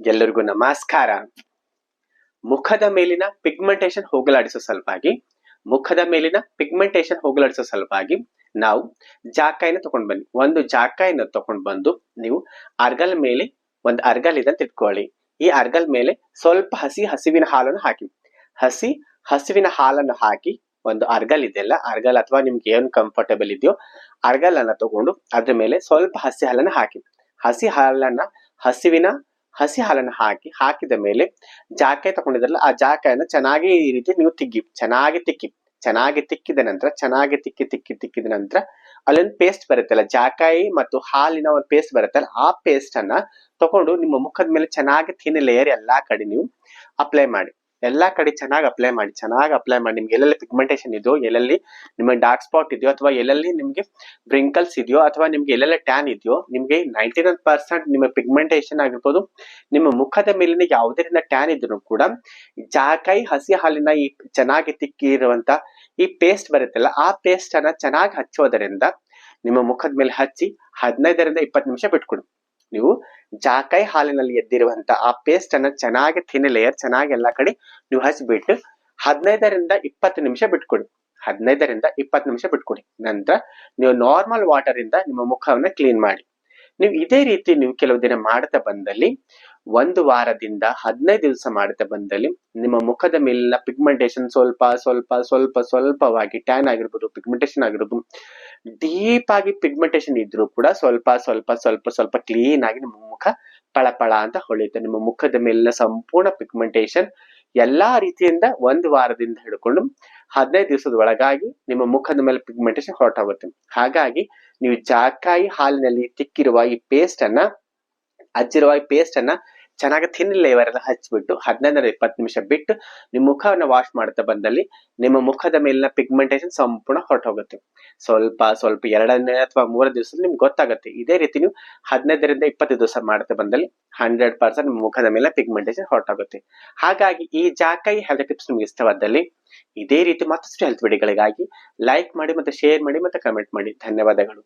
ಎಲ್ಲರಿಗೂ ನಮಸ್ಕಾರ. ಮುಖದ ಮೇಲಿನ ಪಿಗ್ಮೆಂಟೇಶನ್ ಹೋಗಲಾಡಿಸೋ ಸಲುವಾಗಿ, ಮುಖದ ಮೇಲಿನ ಪಿಗ್ಮೆಂಟೇಶನ್ ಹೋಗಲಾಡಿಸೋ ಸಲುವಾಗಿ ನಾವು ಜಾಕಾಯಿನ ತಗೊಂಡ್ ಬನ್ನಿ. ಒಂದು ಜಾಕಾಯಿನ ತಗೊಂಡ್ ಬಂದು ನೀವು ಅರ್ಗಲ್ ಮೇಲೆ, ಒಂದು ಅರ್ಗಲ್ ಇದೆ ಅಂತ ಇಟ್ಕೊಳ್ಳಿ. ಈ ಅರ್ಗಲ್ ಮೇಲೆ ಸ್ವಲ್ಪ ಹಸಿ ಹಸಿವಿನ ಹಾಲನ್ನು ಹಾಕಿ. ಹಸಿ ಹಸಿವಿನ ಹಾಲನ್ನು ಹಾಕಿ ಒಂದು ಅರ್ಗಲ್ ಇದೆಯಲ್ಲ ಅರ್ಗಲ್ ಅಥವಾ ನಿಮ್ಗೆ ಏನು ಕಂಫರ್ಟಬಲ್ ಇದೆಯೋ ಅರ್ಗಲ್ ಅನ್ನ ತಗೊಂಡು ಅದ್ರ ಮೇಲೆ ಸ್ವಲ್ಪ ಹಸಿ ಹಾಲನ್ನ ಹಾಕಿ. ಹಸಿ ಹಾಲನ್ನ ಹಸಿವಿನ ಹಸಿ ಹಾಲನ್ನು ಹಾಕಿ, ಹಾಕಿದ ಮೇಲೆ ಜಾಕೆ ತಗೊಂಡಿದ್ರಲ್ಲ ಆ ಜಾಕಾಯನ್ನ ಚೆನ್ನಾಗಿ ಈ ರೀತಿ ನೀವು ತಿಗ್ಗಿ, ಚೆನ್ನಾಗಿ ತಿಕ್ಕಿ, ಚೆನ್ನಾಗಿ ತಿಕ್ಕಿದ ನಂತರ, ಚೆನ್ನಾಗಿ ತಿಕ್ಕಿ ತಿಕ್ಕಿ, ತಿಕ್ಕಿದ ನಂತರ ಅಲ್ಲೊಂದು ಪೇಸ್ಟ್ ಬರುತ್ತಲ್ಲ, ಜಾಕಾಯಿ ಮತ್ತು ಹಾಲಿನ ಒಂದು ಪೇಸ್ಟ್ ಬರುತ್ತಲ್ಲ, ಆ ಪೇಸ್ಟ್ ಅನ್ನ ತಗೊಂಡು ನಿಮ್ಮ ಮುಖದ ಮೇಲೆ ಚೆನ್ನಾಗಿ ಥಿನ್ ಲೇಯರ್ ಎಲ್ಲಾ ಕಡೆ ನೀವು ಅಪ್ಲೈ ಮಾಡಿ. ಎಲ್ಲಾ ಕಡೆ ಚೆನ್ನಾಗಿ ಅಪ್ಲೈ ಮಾಡಿ, ಚೆನ್ನಾಗಿ ಅಪ್ಲೈ ಮಾಡಿ. ನಿಮ್ಗೆ ಎಲ್ಲೆಲ್ಲಿ ಪಿಗ್ಮೆಂಟೇಷನ್ ಇದೆಯೋ, ಎಲ್ಲೆಲ್ಲಿ ನಿಮಗೆ ಡಾರ್ಕ್ ಸ್ಪಾಟ್ ಇದೆಯೋ ಅಥವಾ ಎಲ್ಲೆಲ್ಲಿ ನಿಮಗೆ ಬ್ರಿಂಕಲ್ಸ್ ಇದೆಯೋ ಅಥವಾ ನಿಮ್ಗೆ ಎಲ್ಲೆಲ್ಲ ಟ್ಯಾನ್ ಇದೆಯೋ, ನಿಮಗೆ ನೈಂಟಿ ನೈನ್ ಪರ್ಸೆಂಟ್ ನಿಮ್ಮ ಪಿಗ್ಮೆಂಟೇಷನ್ ಆಗಿರ್ಬೋದು. ನಿಮ್ಮ ಮುಖದ ಮೇಲಿನ ಯಾವುದರಿಂದ ಟ್ಯಾನ್ ಇದ್ರು ಕೂಡ ಜಾಕಾಯಿ ಹಸಿ ಹಾಲಿನ ಈ ಚೆನ್ನಾಗಿ ತಿಕ್ಕಿರುವಂತ ಈ ಪೇಸ್ಟ್ ಬರುತ್ತಲ್ಲ, ಆ ಪೇಸ್ಟ್ ಅನ್ನ ಚೆನ್ನಾಗಿ ಹಚ್ಚೋದರಿಂದ ನಿಮ್ಮ ಮುಖದ ಮೇಲೆ ಹಚ್ಚಿ ಹದಿನೈದರಿಂದ ಇಪ್ಪತ್ತು ನಿಮಿಷ ಬಿಟ್ಕೊಡಿ. ನೀವು ಜಾಕಾಯಿ ಹಾಲಿನಲ್ಲಿ ಎದ್ದಿರುವಂತ ಆ ಪೇಸ್ಟ್ ಅನ್ನ ಚೆನ್ನಾಗಿ ತಿನ್ನ ಲೇಯರ್ ಚೆನ್ನಾಗಿ ಎಲ್ಲಾ ಕಡೆ ನೀವು ಹಚ್ಬಿಟ್ಟು ಹದಿನೈದರಿಂದ ಇಪ್ಪತ್ತು ನಿಮಿಷ ಬಿಟ್ಕೊಡಿ. ಹದಿನೈದರಿಂದ ಇಪ್ಪತ್ತು ನಿಮಿಷ ಬಿಟ್ಕೊಡಿ. ನಂತರ ನೀವು ನಾರ್ಮಲ್ ವಾಟರ್ ಇಂದ ನಿಮ್ಮ ಮುಖವನ್ನ ಕ್ಲೀನ್ ಮಾಡಿ. ನೀವು ಇದೇ ರೀತಿ ನೀವು ಕೆಲವು ದಿನ ಮಾಡ್ತಾ ಬಂದಲ್ಲಿ, ಒಂದು ವಾರದಿಂದ ಹದಿನೈದು ದಿವಸ ಮಾಡ್ತಾ ಬಂದಲ್ಲಿ ನಿಮ್ಮ ಮುಖದ ಮೇಲಿನ ಪಿಗ್ಮೆಂಟೇಶನ್ ಸ್ವಲ್ಪ ಸ್ವಲ್ಪ ಸ್ವಲ್ಪ ಸ್ವಲ್ಪವಾಗಿ ಟ್ಯಾನ್ ಆಗಿರ್ಬೋದು ಪಿಗ್ಮೆಂಟೇಶನ್ ಆಗಿರ್ಬೋದು ಡೀಪ್ ಆಗಿ ಪಿಗ್ಮೆಂಟೇಶನ್ ಇದ್ರೂ ಕೂಡ ಸ್ವಲ್ಪ ಸ್ವಲ್ಪ ಸ್ವಲ್ಪ ಸ್ವಲ್ಪ ಕ್ಲೀನ್ ಆಗಿ ನಿಮ್ಮ ಮುಖ ಪಳಪಳ ಅಂತ ಹೊಳೆಯುತ್ತೆ. ನಿಮ್ಮ ಮುಖದ ಮೇಲಿನ ಸಂಪೂರ್ಣ ಪಿಗ್ಮೆಂಟೇಶನ್ ಎಲ್ಲಾ ರೀತಿಯಿಂದ ಒಂದು ವಾರದಿಂದ ಹಿಡ್ಕೊಂಡು ಹದಿನೈದು ದಿವಸದ ಒಳಗಾಗಿ ನಿಮ್ಮ ಮುಖದ ಮೇಲೆ ಪಿಗ್ಮೆಂಟೇಶನ್ ಹೊರಟೋಗುತ್ತೆ. ಹಾಗಾಗಿ ನೀವು ಜಾಕಾಯಿ ಹಾಲಿನಲ್ಲಿ ತಿಕ್ಕಿರುವ ಈ ಪೇಸ್ಟ್ ಅನ್ನ, ಅಜ್ಜಿರುವ ಪೇಸ್ಟ್ ಅನ್ನ ಚೆನ್ನಾಗಿ ಥಿನ್ ಲೇವರ್ ಹಚ್ಚಿಬಿಟ್ಟು ಹದಿನೈದರ ಇಪ್ಪತ್ತು ನಿಮಿಷ ಬಿಟ್ಟು ನಿಮ್ಮ ಮುಖವನ್ನು ವಾಶ್ ಮಾಡ್ತಾ ಬಂದಲ್ಲಿ ನಿಮ್ಮ ಮುಖದ ಮೇಲಿನ ಪಿಗ್ಮೆಂಟೇಶನ್ ಸಂಪೂರ್ಣ ಹೊರಟೋಗುತ್ತೆ. ಸ್ವಲ್ಪ ಸ್ವಲ್ಪ ಎರಡನೇ ಅಥವಾ ಮೂರನೇ ದಿವಸದಲ್ಲಿ ನಿಮ್ಗೆ ಗೊತ್ತಾಗುತ್ತೆ. ಇದೇ ರೀತಿ ನೀವು ಹದಿನೈದರಿಂದ ಇಪ್ಪತ್ತು ದಿವಸ ಮಾಡ್ತಾ ಬಂದಲ್ಲಿ ಹಂಡ್ರೆಡ್ ಪರ್ಸೆಂಟ್ ಮುಖದ ಮೇಲೆ ಪಿಗ್ಮೆಂಟೇಶನ್ ಹೊರಟೋಗುತ್ತೆ. ಹಾಗಾಗಿ ಈ ಜಾಕೈ ಹೆಲ್ತ್ ಟಿಪ್ಸ್ ನಿಮ್ಗೆ ಇಷ್ಟವಾದಲ್ಲಿ ಇದೇ ರೀತಿ ಮತ್ತಷ್ಟು ಹೆಲ್ತ್ ವಿಡಿಯೋಗಳಿಗಾಗಿ ಲೈಕ್ ಮಾಡಿ ಮತ್ತೆ ಶೇರ್ ಮಾಡಿ ಮತ್ತೆ ಕಮೆಂಟ್ ಮಾಡಿ. ಧನ್ಯವಾದಗಳು.